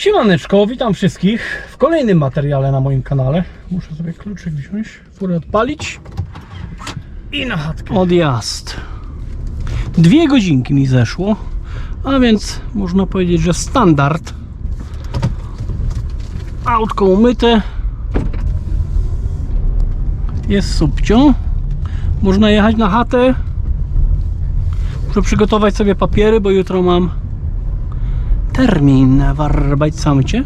Siemaneczko, witam wszystkich w kolejnym materiale na moim kanale. Muszę sobie kluczyk wziąć, furę odpalić i na chatkę. Odjazd. Dwie godzinki mi zeszło, a więc można powiedzieć, że standard. Autko umyte. Jest subcio. Można jechać na chatę. Muszę przygotować sobie papiery, bo jutro mam termin w Arbeitsamcie.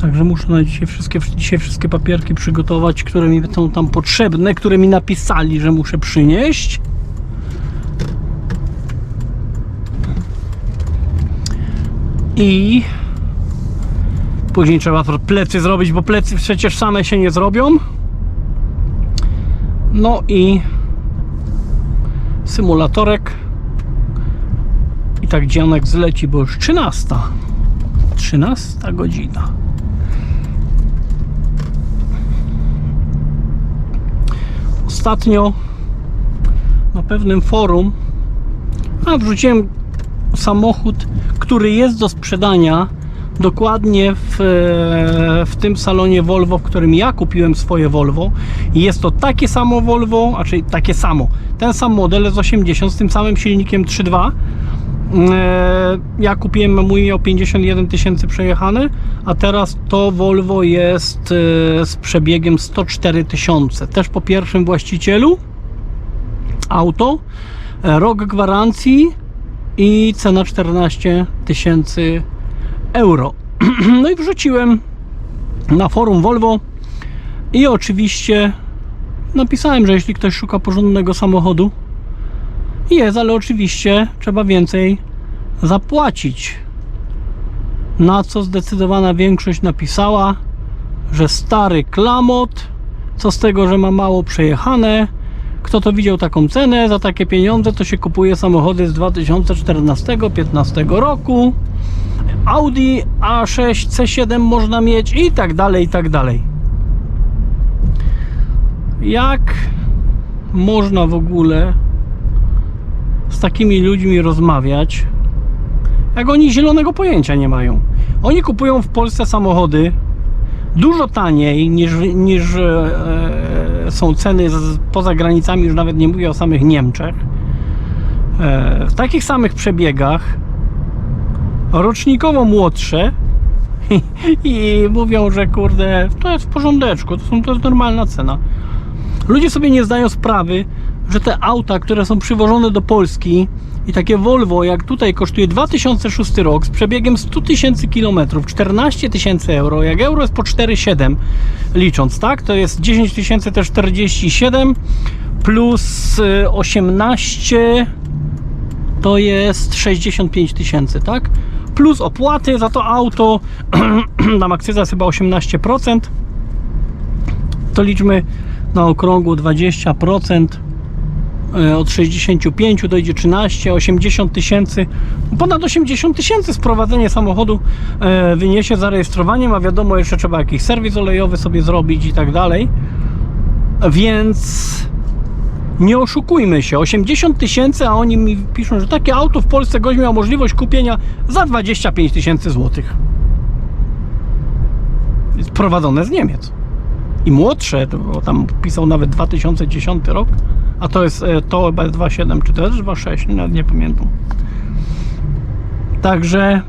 Także muszę na dzisiaj wszystkie, dzisiaj wszystkie papierki przygotować, które mi są tam potrzebne, które mi napisali, że muszę przynieść. I później trzeba plecy zrobić, bo plecy przecież same się nie zrobią. No i symulatorek. I tak dzionek zleci, bo już 13. 13 godzina. Ostatnio na pewnym forum a wrzuciłem samochód, który jest do sprzedania dokładnie w, w tym salonie Volvo, w którym ja kupiłem swoje Volvo i jest to takie samo Volvo, a czyli takie samo, ten sam model z 80 z tym samym silnikiem 3.2 E, ja kupiłem mój miał 51 tysięcy przejechane, a teraz to Volvo jest e, z przebiegiem 104 tysiące. Też po pierwszym właścicielu auto, e, rok gwarancji i cena 14 tysięcy euro. No i wrzuciłem na forum Volvo i oczywiście napisałem, że jeśli ktoś szuka porządnego samochodu, jest, ale oczywiście trzeba więcej zapłacić. Na co zdecydowana większość napisała, że stary klamot, co z tego, że ma mało przejechane. Kto to widział taką cenę? Za takie pieniądze to się kupuje samochody z 2014-15 roku. Audi A6, C7 można mieć i tak dalej, i tak dalej. Jak można w ogóle z takimi ludźmi rozmawiać, jak oni zielonego pojęcia nie mają. Oni kupują w Polsce samochody dużo taniej niż, niż e, są ceny z, poza granicami, już nawet nie mówię o samych Niemczech. E, w takich samych przebiegach rocznikowo młodsze i, i mówią, że kurde, to jest w porządeczku, to, są, to jest normalna cena. Ludzie sobie nie zdają sprawy, że te auta, które są przywożone do Polski i takie Volvo, jak tutaj kosztuje 2006 rok z przebiegiem 100 tysięcy kilometrów, 14 tysięcy euro, jak euro jest po 4,7 licząc, tak? To jest 10 tysięcy też 47 plus y, 18 to jest 65 tysięcy, tak? Plus opłaty za to auto, tam akcyza jest chyba 18%, to liczmy na okrągło 20%, e, od 65 dojdzie 13, 80 tysięcy, ponad 80 tysięcy sprowadzenie samochodu e, wyniesie zarejestrowaniem, a wiadomo jeszcze trzeba jakiś serwis olejowy sobie zrobić i tak dalej, więc nie oszukujmy się, 80 tysięcy, a oni mi piszą, że takie auto w Polsce gość miał możliwość kupienia za 25 tysięcy złotych. Prowadzone z Niemiec. I młodsze, bo tam pisał nawet 2010 rok, a to jest e, to chyba jest 2.7, czy jest 2.6, nawet nie pamiętam. Także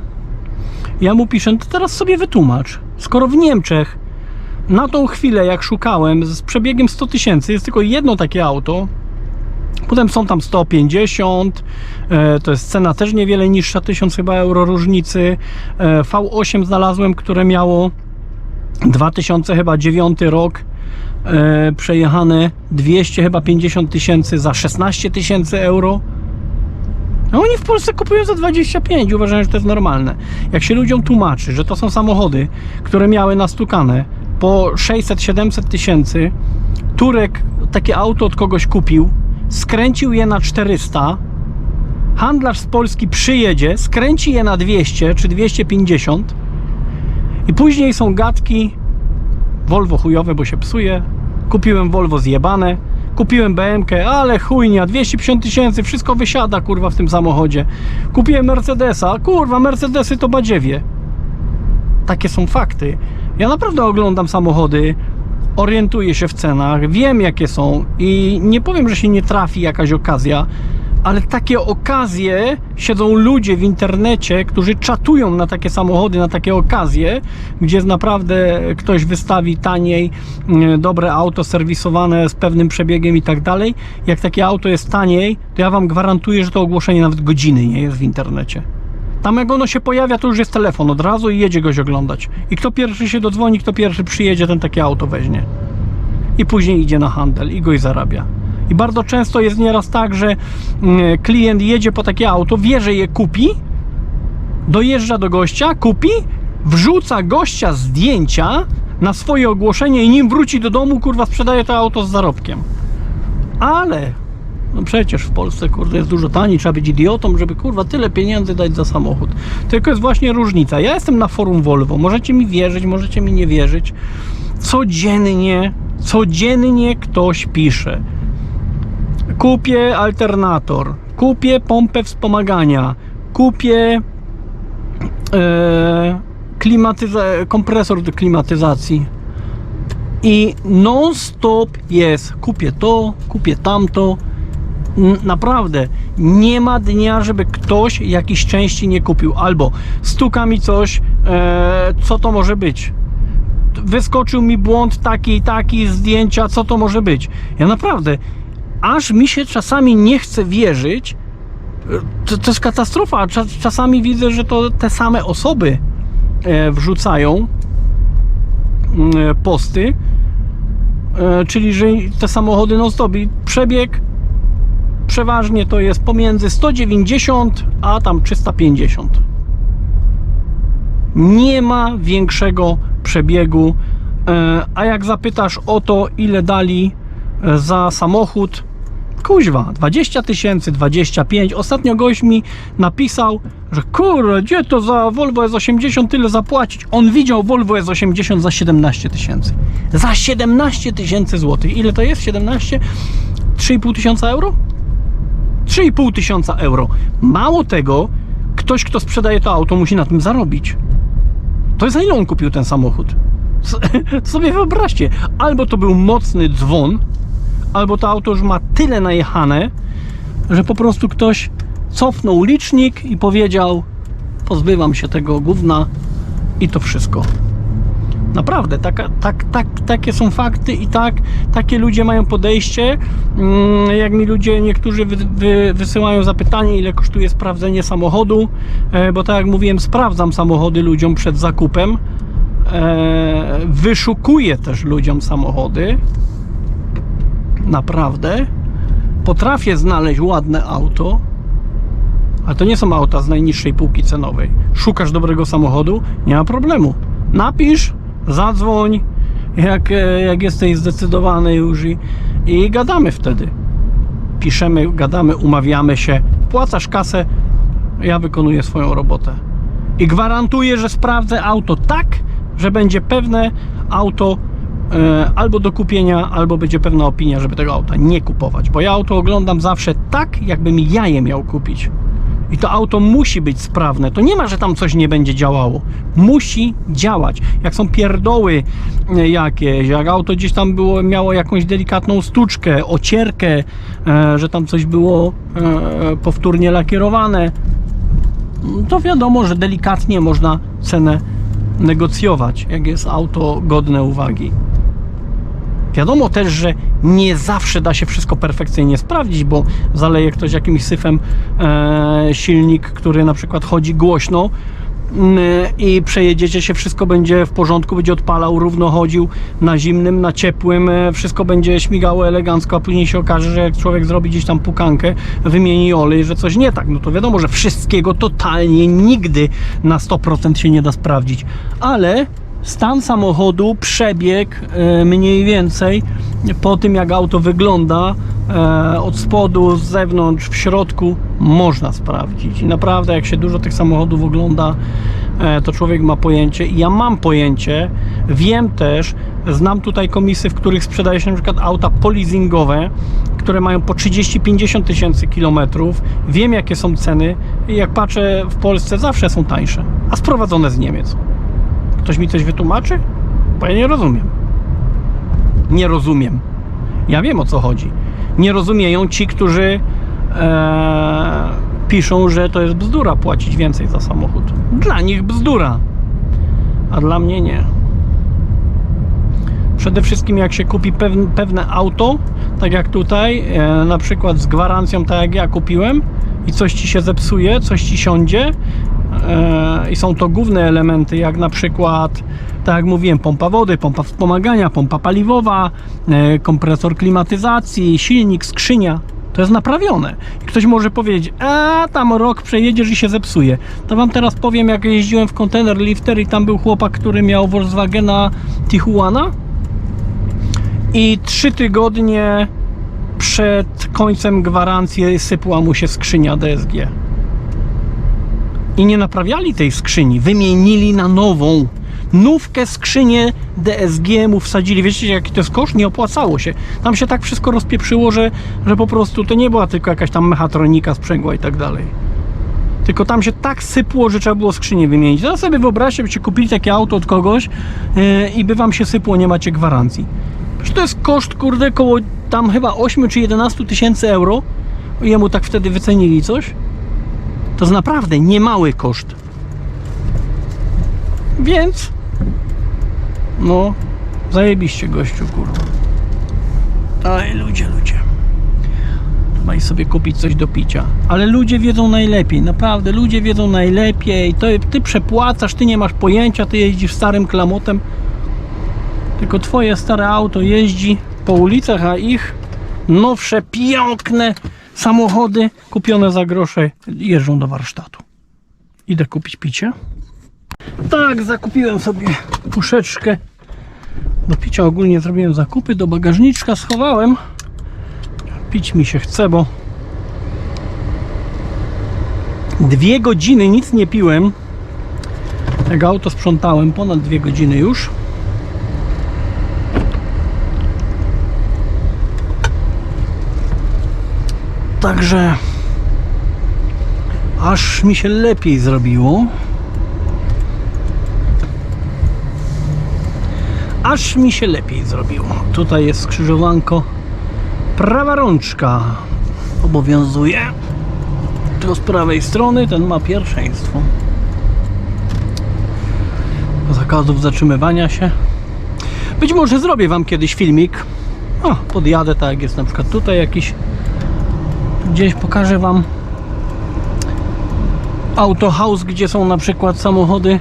ja mu piszę, to teraz sobie wytłumacz. Skoro w Niemczech na tą chwilę, jak szukałem, z przebiegiem 100 tysięcy, jest tylko jedno takie auto. Potem są tam 150, e, to jest cena też niewiele niższa, 1000 chyba euro różnicy. E, V8 znalazłem, które miało 2000 chyba 9 rok, e, przejechane 200 chyba 50 tysięcy za 16 tysięcy euro. A oni w Polsce kupują za 25, uważają, że to jest normalne. Jak się ludziom tłumaczy, że to są samochody, które miały nastukane po 600-700 tysięcy, Turek takie auto od kogoś kupił, skręcił je na 400, handlarz z Polski przyjedzie, skręci je na 200 czy 250 i później są gadki Volvo chujowe, bo się psuje, kupiłem Volvo zjebane, Kupiłem BMK, ale chujnia, 250 tysięcy, wszystko wysiada kurwa w tym samochodzie. Kupiłem Mercedesa, kurwa, Mercedesy to badziewie. Takie są fakty. Ja naprawdę oglądam samochody, orientuję się w cenach, wiem jakie są i nie powiem, że się nie trafi jakaś okazja, ale takie okazje siedzą ludzie w internecie, którzy czatują na takie samochody, na takie okazje, gdzie naprawdę ktoś wystawi taniej mm, dobre auto serwisowane z pewnym przebiegiem i tak dalej. Jak takie auto jest taniej, to ja wam gwarantuję, że to ogłoszenie nawet godziny nie jest w internecie. Tam jak ono się pojawia, to już jest telefon od razu i jedzie goś oglądać. I kto pierwszy się dodzwoni, kto pierwszy przyjedzie, ten takie auto weźmie. I później idzie na handel i goś zarabia. I bardzo często jest nieraz tak, że mm, klient jedzie po takie auto, wie, że je kupi, dojeżdża do gościa, kupi, wrzuca gościa zdjęcia na swoje ogłoszenie i nim wróci do domu, kurwa, sprzedaje to auto z zarobkiem. Ale no przecież w Polsce, kurde, jest dużo taniej, trzeba być idiotą, żeby, kurwa, tyle pieniędzy dać za samochód. Tylko jest właśnie różnica. Ja jestem na forum Volvo, możecie mi wierzyć, możecie mi nie wierzyć. Codziennie, codziennie ktoś pisze. Kupię alternator, kupię pompę wspomagania, kupię e, klimatyza- kompresor do klimatyzacji. I non-stop jest kupię to, kupię tamto. Naprawdę nie ma dnia, żeby ktoś jakiejś części nie kupił. Albo stuka mi coś, e, co to może być. Wyskoczył mi błąd taki i taki, zdjęcia, co to może być. Ja naprawdę, aż mi się czasami nie chce wierzyć. e, To, to jest katastrofa. Czas, czasami widzę, że to te same osoby e, wrzucają mm, posty, e, czyli że te samochody non stop przebieg przeważnie to jest pomiędzy 190 a tam 350. Nie ma większego przebiegu. E, A jak zapytasz o to, ile dali e, za samochód, kuźwa, 20 tysięcy, 25. Ostatnio gość mi napisał, że kurde, gdzie to za Volvo S80 tyle zapłacić? On widział Volvo S80 za 17 tysięcy. Za 17 tysięcy złotych. Ile to jest? 17? 3,5 tysiąca euro? 3,5 tysiąca euro. Mało tego, ktoś, kto sprzedaje to auto, musi na tym zarobić. To jest za ile on kupił ten samochód? S- sobie wyobraźcie, albo to był mocny dzwon, albo to auto już ma tyle najechane, że po prostu ktoś cofnął licznik i powiedział: Pozbywam się tego gówna i to wszystko. Naprawdę, tak, tak, takie są fakty i tak, takie ludzie mają podejście. Mm, Jak mi ludzie, niektórzy wy, wy, wysyłają zapytanie, ile kosztuje sprawdzenie samochodu, e, bo tak jak mówiłem, sprawdzam samochody ludziom przed zakupem. E, Wyszukuję też ludziom samochody. Naprawdę. Potrafię znaleźć ładne auto, ale to nie są auta z najniższej półki cenowej. Szukasz dobrego samochodu? Nie ma problemu. Napisz, zadzwoń, jak, e, jak jesteś zdecydowany już i, i gadamy wtedy. Piszemy, gadamy, umawiamy się, płacasz kasę, ja wykonuję swoją robotę. I gwarantuję, że sprawdzę auto tak, że będzie pewne auto albo do kupienia, albo będzie pewna opinia, żeby tego auta nie kupować. Bo ja auto oglądam zawsze tak, jakbym ja je miał kupić. I to auto musi być sprawne. To nie ma, że tam coś nie będzie działało. Musi działać. Jak są pierdoły e, jakieś, jak auto gdzieś tam było, miało jakąś delikatną stuczkę, ocierkę, e, że tam coś było e, powtórnie lakierowane, to wiadomo, że delikatnie można cenę negocjować, jak jest auto godne uwagi. Wiadomo też, że nie zawsze da się wszystko perfekcyjnie sprawdzić, bo zaleje ktoś jakimś syfem e, silnik, który na przykład chodzi głośno mm, i przejedziecie się, wszystko będzie w porządku, będzie odpalał, równo chodził na zimnym, na ciepłym, e, wszystko będzie śmigało elegancko, a później się okaże, że jak człowiek zrobi gdzieś tam pukankę, wymieni olej, że coś nie tak, no to wiadomo, że wszystkiego totalnie nigdy na 100% się nie da sprawdzić, ale stan samochodu, przebieg e, mniej więcej po tym jak auto wygląda e, od spodu, z zewnątrz, w środku można sprawdzić i naprawdę jak się dużo tych samochodów ogląda e, to człowiek ma pojęcie i ja mam pojęcie. Wiem też, znam tutaj komisy, w których sprzedaje się na przykład auta polizingowe, które mają po 30-50 tysięcy kilometrów. Wiem jakie są ceny i jak patrzę w Polsce zawsze są tańsze, a sprowadzone z Niemiec. Ktoś mi coś wytłumaczy? Bo ja nie rozumiem. Nie rozumiem. Ja wiem o co chodzi. Nie rozumieją ci, którzy e, piszą, że to jest bzdura płacić więcej za samochód. Dla nich bzdura, a dla mnie nie. Przede wszystkim jak się kupi pewne, auto, tak jak tutaj, e, na przykład z gwarancją, tak jak ja kupiłem i coś ci się zepsuje, coś ci siądzie i są to główne elementy, jak na przykład, tak jak mówiłem, pompa wody, pompa wspomagania, pompa paliwowa, e, kompresor klimatyzacji, silnik, skrzynia. To jest naprawione. Ktoś może powiedzieć, a tam rok przejedziesz i się zepsuje. To wam teraz powiem, jak jeździłem w kontener lifter i tam był chłopak, który miał Volkswagena Tijuana i trzy tygodnie przed końcem gwarancji sypła mu się skrzynia DSG. I nie naprawiali tej skrzyni, wymienili na nową. Nówkę skrzynię DSG mu wsadzili. Wiecie, jaki to jest koszt? Nie opłacało się. Tam się tak wszystko rozpieprzyło, że, że po prostu to nie była tylko jakaś tam mechatronika, sprzęgła i tak dalej. Tylko tam się tak sypło, że trzeba było skrzynię wymienić. Teraz sobie wyobraźcie, byście kupili takie auto od kogoś yy, i by wam się sypło, nie macie gwarancji. Przecież to jest koszt, kurde, koło tam chyba 8 czy 11 tysięcy euro. Jemu tak wtedy wycenili coś. To jest naprawdę niemały koszt. Więc no, zajebiście gościu, kurwa. Aj, ludzie, ludzie. I sobie kupić coś do picia. Ale ludzie wiedzą najlepiej, naprawdę, ludzie wiedzą najlepiej. To ty przepłacasz, ty nie masz pojęcia, ty jeździsz starym klamotem. Tylko twoje stare auto jeździ po ulicach, a ich nowsze, piękne samochody kupione za grosze jeżdżą do warsztatu. Idę kupić picie. Tak, zakupiłem sobie puszeczkę do picia. Ogólnie zrobiłem zakupy, do bagażniczka schowałem. Pić mi się chce, bo dwie godziny nic nie piłem. Jak auto sprzątałem, ponad dwie godziny już. Także aż mi się lepiej zrobiło. Aż mi się lepiej zrobiło. Tutaj jest skrzyżowanko. Prawa rączka obowiązuje. Tu z prawej strony ten ma pierwszeństwo. Zakazów zatrzymywania się. Być może zrobię Wam kiedyś filmik. O, podjadę tak jak jest na przykład tutaj jakiś. Gdzieś pokażę Wam auto house, gdzie są na przykład samochody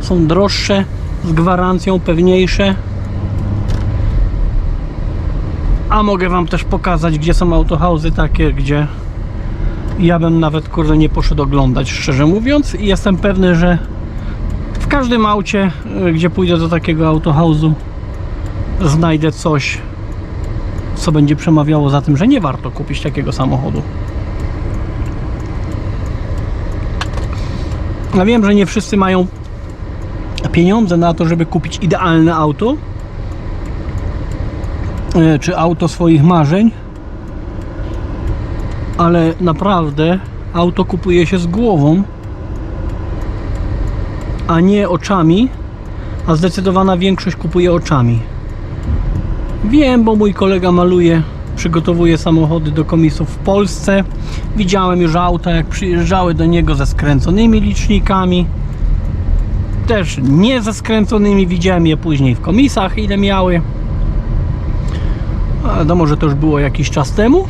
są droższe, z gwarancją pewniejsze. A mogę Wam też pokazać, gdzie są autohauzy takie, gdzie ja bym nawet kurde nie poszedł oglądać, szczerze mówiąc. I jestem pewny, że w każdym aucie, y, gdzie pójdę do takiego autohausu, znajdę coś, co będzie przemawiało za tym, że nie warto kupić takiego samochodu. Ja wiem, że nie wszyscy mają pieniądze na to, żeby kupić idealne auto e, czy auto swoich marzeń ale naprawdę auto kupuje się z głową a nie oczami a zdecydowana większość kupuje oczami wiem, bo mój kolega maluje przygotowuje samochody do komisów w Polsce. Widziałem już auta jak przyjeżdżały do niego ze skręconymi licznikami. Też nie ze skręconymi, widziałem je później w komisach, ile miały. Wiadomo, że to już było jakiś czas temu,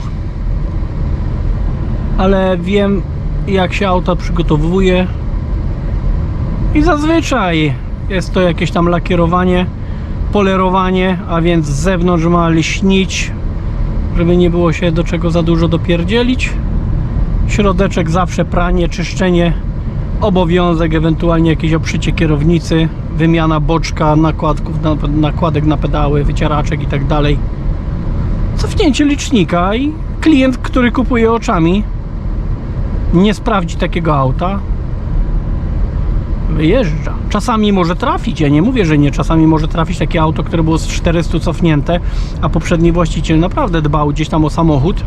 ale wiem jak się auto przygotowuje. I zazwyczaj jest to jakieś tam lakierowanie, polerowanie, a więc z zewnątrz ma lśnić, żeby nie było się do czego za dużo dopierdzielić. Środeczek zawsze pranie, czyszczenie obowiązek, ewentualnie jakieś obszycie kierownicy, wymiana boczka, nakładków, nakładek na pedały, wycieraczek i tak dalej. Cofnięcie licznika i klient, który kupuje oczami, nie sprawdzi takiego auta. wyjeżdża. Czasami może trafić, ja nie mówię, że nie. Czasami może trafić takie auto, które było z 400 cofnięte, a poprzedni właściciel naprawdę dbał gdzieś tam o samochód.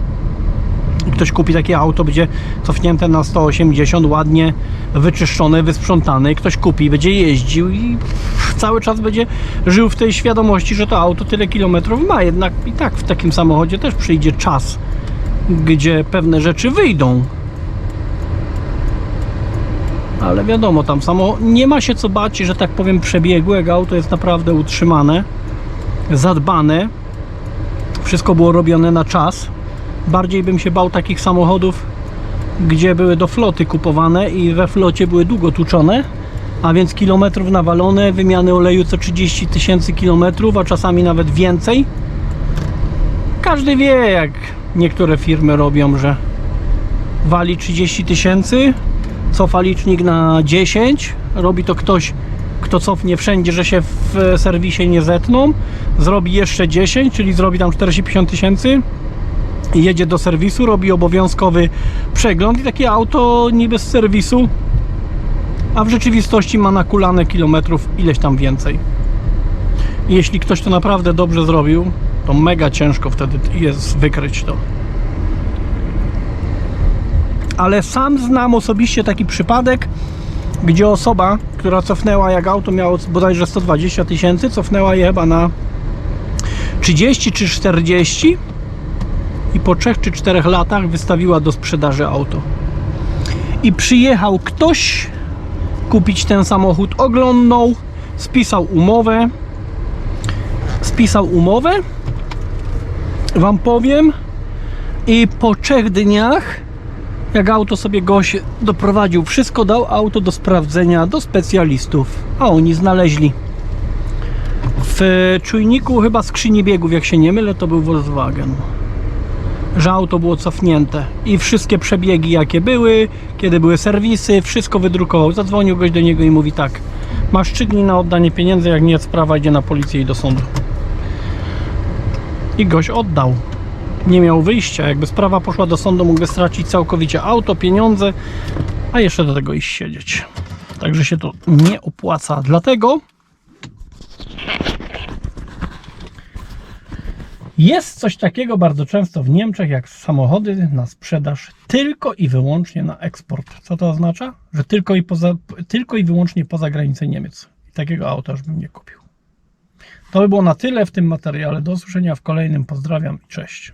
Ktoś kupi takie auto, będzie cofnięte na 180, ładnie wyczyszczone, wysprzątane. Ktoś kupi, będzie jeździł i cały czas będzie żył w tej świadomości, że to auto tyle kilometrów ma. Jednak i tak w takim samochodzie też przyjdzie czas, gdzie pewne rzeczy wyjdą. Ale wiadomo, tam samo nie ma się co bać, że tak powiem, przebiegłe auto jest naprawdę utrzymane, zadbane. Wszystko było robione na czas. Bardziej bym się bał takich samochodów, gdzie były do floty kupowane i we flocie były długo tuczone, a więc kilometrów nawalone, wymiany oleju co 30 tysięcy kilometrów, a czasami nawet więcej. Każdy wie, jak niektóre firmy robią, że wali 30 tysięcy, cofa licznik na 10, robi to ktoś, kto cofnie wszędzie, że się w serwisie nie zetną, zrobi jeszcze 10, czyli zrobi tam 40-50 tysięcy jedzie do serwisu, robi obowiązkowy przegląd i takie auto niby z serwisu, a w rzeczywistości ma nakulane kilometrów ileś tam więcej. Jeśli ktoś to naprawdę dobrze zrobił, to mega ciężko wtedy jest wykryć to. Ale sam znam osobiście taki przypadek, gdzie osoba, która cofnęła, jak auto miało bodajże 120 tysięcy, cofnęła je chyba na 30 czy 40 i po 3 czy 4 latach wystawiła do sprzedaży auto. I przyjechał ktoś kupić ten samochód, oglądał, spisał umowę. Spisał umowę, wam powiem, i po trzech dniach, jak auto sobie gość doprowadził, wszystko dał auto do sprawdzenia do specjalistów, a oni znaleźli. W czujniku chyba skrzyni biegów, jak się nie mylę, to był Volkswagen że auto było cofnięte i wszystkie przebiegi jakie były, kiedy były serwisy, wszystko wydrukował. Zadzwonił goś do niego i mówi tak, masz 3 dni na oddanie pieniędzy, jak nie sprawa idzie na policję i do sądu. I goś oddał. Nie miał wyjścia, jakby sprawa poszła do sądu, mógłby stracić całkowicie auto, pieniądze, a jeszcze do tego iść siedzieć. Także się to nie opłaca. Dlatego Jest coś takiego bardzo często w Niemczech, jak samochody na sprzedaż tylko i wyłącznie na eksport. Co to oznacza? Że tylko i, poza, tylko i wyłącznie poza granicę Niemiec. Takiego auta już bym nie kupił. To by było na tyle w tym materiale. Do usłyszenia w kolejnym. Pozdrawiam i cześć.